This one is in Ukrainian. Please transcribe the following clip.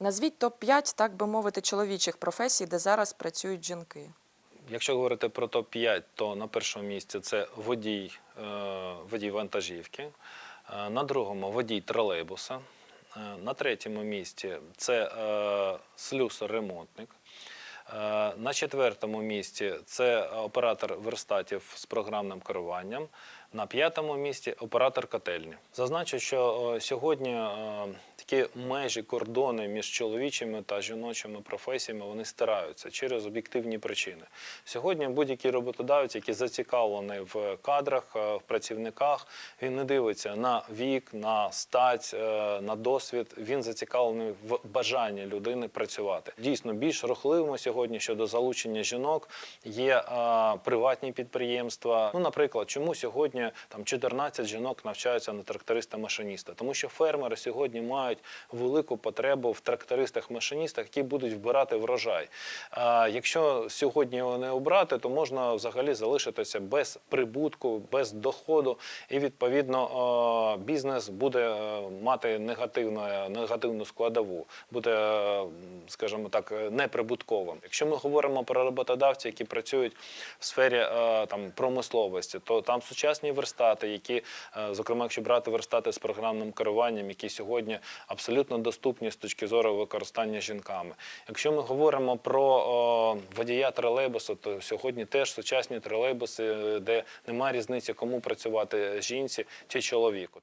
Назвіть топ-5, так би мовити, чоловічих професій, де зараз працюють жінки. Якщо говорити про топ-5, то на першому місці це водій, е, водій вантажівки, Е, на другому водій тролейбуса, Е, на третьому місці це слюсар-ремонтник. Е, На четвертому місці це оператор верстатів з програмним керуванням. На п'ятому місці оператор котельні. Зазначу, що е, сьогодні е, такі межі кордони між чоловічими та жіночими професіями вони стираються через об'єктивні причини. Сьогодні будь-який роботодавець, який зацікавлений в кадрах, в працівниках, він не дивиться на вік, на стать, на досвід. Він зацікавлений в бажанні людини працювати. Дійсно, більш рухливими сьогодні щодо залучення жінок є е, приватні підприємства. Ну, наприклад, чому сьогодні там 14 жінок навчаються на тракториста-машиніста? Тому що фермери сьогодні мають велику потребу в трактористах-машиністах, які будуть вбирати врожай. А якщо сьогодні його не обрати, то можна взагалі залишитися без прибутку, без доходу, і відповідно бізнес буде е, мати негативну, негативну складову, буде, е, скажімо так, е, неприбутковим. Якщо ми говоримо про роботодавців, які працюють в сфері там промисловості, то там сучасні верстати, які, зокрема, якщо брати верстати з програмним керуванням, які сьогодні абсолютно доступні з точки зору використання жінками. Якщо ми говоримо про водія тролейбусу, то сьогодні теж сучасні тролейбуси, де немає різниці, кому працювати жінці чи чоловіку.